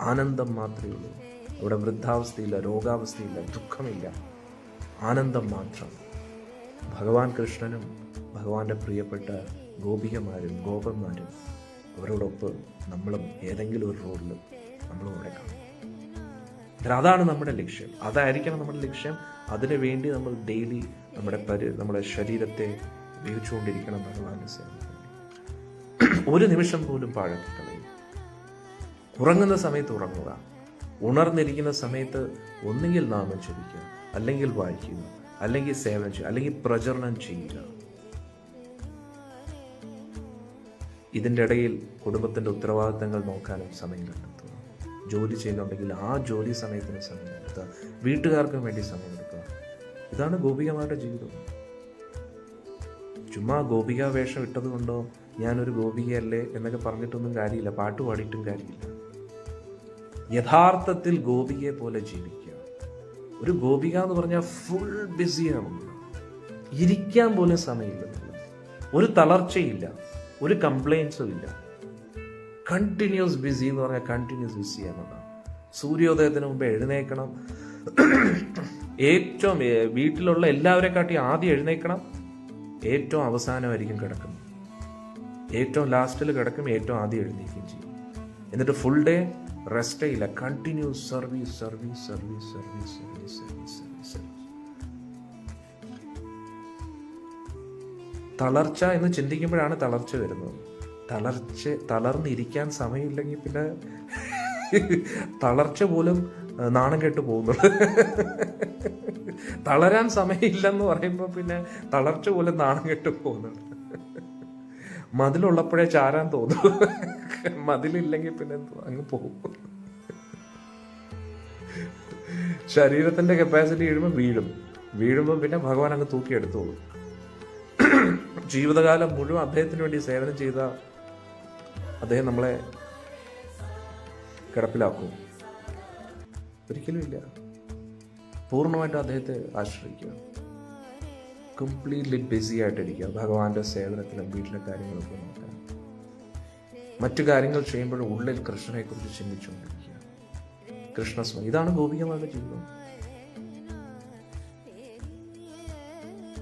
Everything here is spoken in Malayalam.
ആനന്ദം മാത്രമേ ഉള്ളൂ. അവിടെ വൃദ്ധാവസ്ഥയില്ല രോഗാവസ്ഥയില്ല ദുഃഖമില്ല. ആനന്ദം മാത്രം. ഭഗവാൻ കൃഷ്ണനും ഭഗവാന്റെ പ്രിയപ്പെട്ട ഗോപികമാരും ഗോപന്മാരും അവരോടൊപ്പം നമ്മളും ഏതെങ്കിലും ഒരു റോളിൽ നമ്മളും അവിടെ കാണും. അതാണ് നമ്മുടെ ലക്ഷ്യം. അതായിരിക്കണം നമ്മുടെ ലക്ഷ്യം. അതിനു വേണ്ടി നമ്മൾ ഡെയിലി നമ്മുടെ പരി നമ്മുടെ ശരീരത്തെ ഉപയോഗിച്ചുകൊണ്ടിരിക്കണം ഭഗവാന്റെ ഒരു നിമിഷം പോലും പാഴാക്കി ഉറങ്ങുന്ന സമയത്ത് ഉറങ്ങുക. ഉണർന്നിരിക്കുന്ന സമയത്ത് ഒന്നുകിൽ നാമം ജപിക്കുക അല്ലെങ്കിൽ വായിക്കുക അല്ലെങ്കിൽ സേവനം ചെയ്യുക അല്ലെങ്കിൽ പ്രചരണം ചെയ്യുക. ഇതിന്റെ ഇടയിൽ കുടുംബത്തിന്റെ ഉത്തരവാദിത്തങ്ങൾ നോക്കാനും സമയം കണ്ടെത്തുക. ജോലി ചെയ്യുന്നുണ്ടെങ്കിൽ ആ ജോലി സമയത്തിന് സമയം കണ്ടെത്തുക. വീട്ടുകാർക്കും വേണ്ടി സമയം എടുക്കുക. ഇതാണ് ഗോപികമാരുടെ ജീവിതം. ചുമ്മാ ഗോപിക വേഷം ഇട്ടതുകൊണ്ടോ ഞാനൊരു ഗോപികയല്ലേ എന്നൊക്കെ പറഞ്ഞിട്ടൊന്നും കാര്യമില്ല. പാട്ട് പാടിയിട്ടും കാര്യമില്ല. യഥാർത്ഥത്തിൽ ഗോപികയെ പോലെ ജീവിക്കുക. ഒരു ഗോപിക എന്ന് പറഞ്ഞാൽ ഫുൾ ബിസിയാണ് ഇരിക്കാൻ പോലും സമയമില്ല. ഒരു തളർച്ചയില്ല. ഒരു കംപ്ലൈൻസും ഇല്ല. കണ്ടിന്യൂസ് ബിസി എന്ന് പറഞ്ഞാൽ കണ്ടിന്യൂസ് ബിസി എന്നതാണ് സൂര്യോദയത്തിന് മുമ്പ് എഴുന്നേക്കണം ഏറ്റവും വീട്ടിലുള്ള എല്ലാവരെ കാട്ടി ആദ്യം എഴുന്നേക്കണം ഏറ്റവും അവസാനമായിരിക്കും കിടക്കും ഏറ്റവും ലാസ്റ്റിൽ കിടക്കും ഏറ്റവും ആദ്യം എഴുന്നേക്കുകയും ചെയ്യും. എന്നിട്ട് ഫുൾ ഡേ റെസ്റ്റേ ഇല്ല continuous service service service service service service service service തളർച്ച എന്ന് ചിന്തിക്കുമ്പോഴാണ് തളർച്ച വരുന്നത്. തളർച്ച തളർന്നിരിക്കാൻ സമയമില്ലെങ്കിൽ പിന്നെ തളർച്ച പോലും നാണം കെട്ട് പോകുന്നുള്ളു തളരാൻ സമയമില്ലെന്ന് പറയുമ്പോൾ പിന്നെ തളർച്ച പോലും നാണം കെട്ട് പോകുന്നുണ്ട് മതിലുള്ളപ്പോഴേ ചാരാൻ തോന്നും. മതിലില്ലെങ്കിൽ പിന്നെ അങ്ങ് പോകും. ശരീരത്തിന്റെ കപ്പാസിറ്റി വീഴുമ്പോൾ വീഴും. വീഴുമ്പോൾ പിന്നെ ഭഗവാൻ അങ്ങ് തൂക്കിയെടുത്തോളൂ. ജീവിതകാലം മുഴുവൻ അദ്ദേഹത്തിന് വേണ്ടി സേവനം ചെയ്ത അദ്ദേഹം നമ്മളെ കിടപ്പിലാക്കും. ഒരിക്കലും ഇല്ല. പൂർണമായിട്ടും അദ്ദേഹത്തെ ആശ്രയിക്കുക കംപ്ലീറ്റ്ലി ബിസി ആയിട്ടിരിക്കുക. ഭഗവാന്റെ സേവനത്തിലും വീട്ടിലെ കാര്യങ്ങളൊക്കെ നോക്കുക. മറ്റു കാര്യങ്ങൾ ചെയ്യുമ്പോഴും ഉള്ളിൽ കൃഷ്ണനെക്കുറിച്ച് ചിന്തിച്ചുകൊണ്ടിരിക്കുക. കൃഷ്ണസ്മ ഇതാണ് ഗോപികമാരുടെ ജീവിതം.